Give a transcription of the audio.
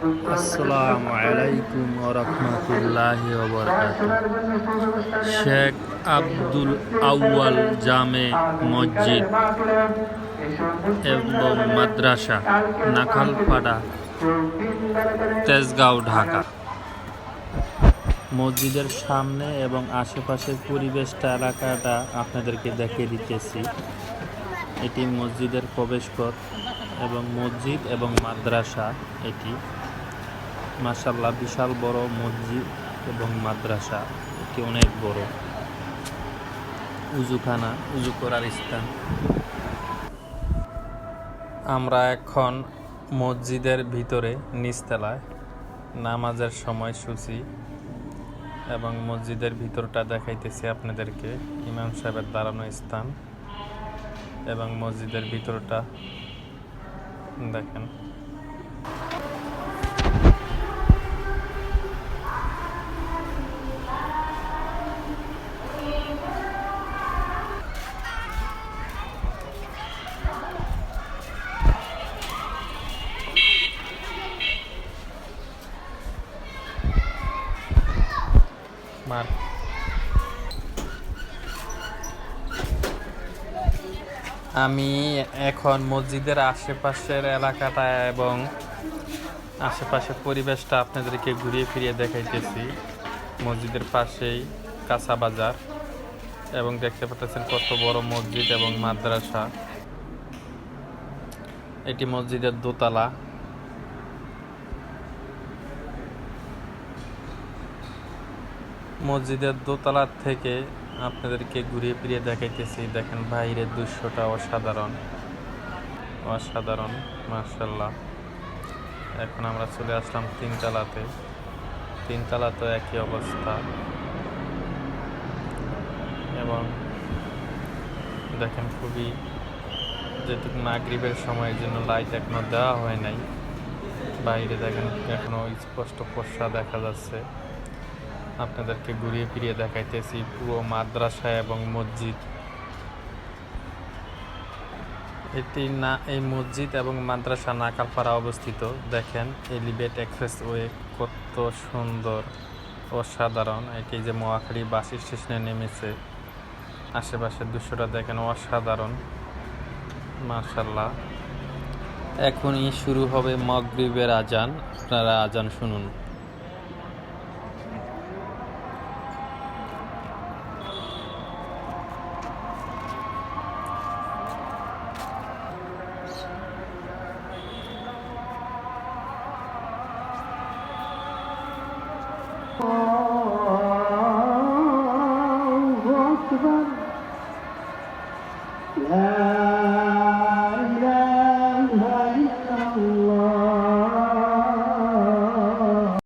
আসসালামু আলাইকুম রহমতুল্লাহ শেখ আব্দুল আউয়াল জামে মসজিদ এবং মাদ্রাসা, নাখালপাড়া, তেজগাঁও, ঢাকা। মসজিদের সামনে এবং আশেপাশের পরিবেশটা এলাকাটা আপনাদেরকে দেখিয়ে দিতেছি। এটি মসজিদের প্রবেশপথ এবং মসজিদ এবং মাদ্রাসা এটি। মাসাল্লাহ বিশাল বড় মসজিদ এবং মাদ্রাসা। এটি অনেক বড়। উজুখানা, উজু করার স্থান। আমরা এখন মসজিদের ভিতরে নিচতলায় নামাজের সময় সূচি এবং মসজিদের ভিতরটা দেখাইতেছি আপনাদেরকে। ইমাম সাহেবের দাঁড়ানো স্থান এবং মসজিদের ভিতরটা। দেখেন। মার। আমি এখন মসজিদের আশেপাশের এলাকাটা এবং আশেপাশের পরিবেশটা আপনাদেরকে ঘুরিয়ে ফিরিয়ে দেখাইতেছি। মসজিদের পাশেই কাঁচা বাজার এবং দেখতে পাচ্ছেন কত বড় মসজিদ এবং মাদ্রাসা। এটি মসজিদের দোতলা। মসজিদের দোতলা থেকে আপনাদেরকে ঘুরিয়ে ফিরিয়ে দেখাইতেছি। দেখেন বাইরের দৃশ্যটা অসাধারণ। অসাধারণ মার্শাল্লাহ এখন আমরা চলে আসলাম তিনতলাতে। তিনতলা তো একই অবস্থা। এবং দেখেন খুবই যেটুকু মাগরিবের সময়ের জন্য লাইট এখনও দেওয়া হয় নাই, বাইরে দেখেন এখনও স্পষ্ট পোষা দেখা যাচ্ছে। আপনাদেরকে ঘুরিয়ে ফিরিয়ে দেখাইতেছি পুরো মাদ্রাসা এবং মসজিদ। এটি না, এই মসজিদ এবং মাদ্রাসা নাকালপাড়া অবস্থিত। দেখেন, এলিভেট এক্সপ্রেস ওয়ে কত সুন্দর, অসাধারণ। এটি যে মহাখালী বাস স্টেশনে নেমেছে আশেপাশের দৃশ্যটা দেখেন অসাধারণ। মার্শাল্লাহ এখনই শুরু হবে মগরিবের আজান। আপনারা আজান শুনুন।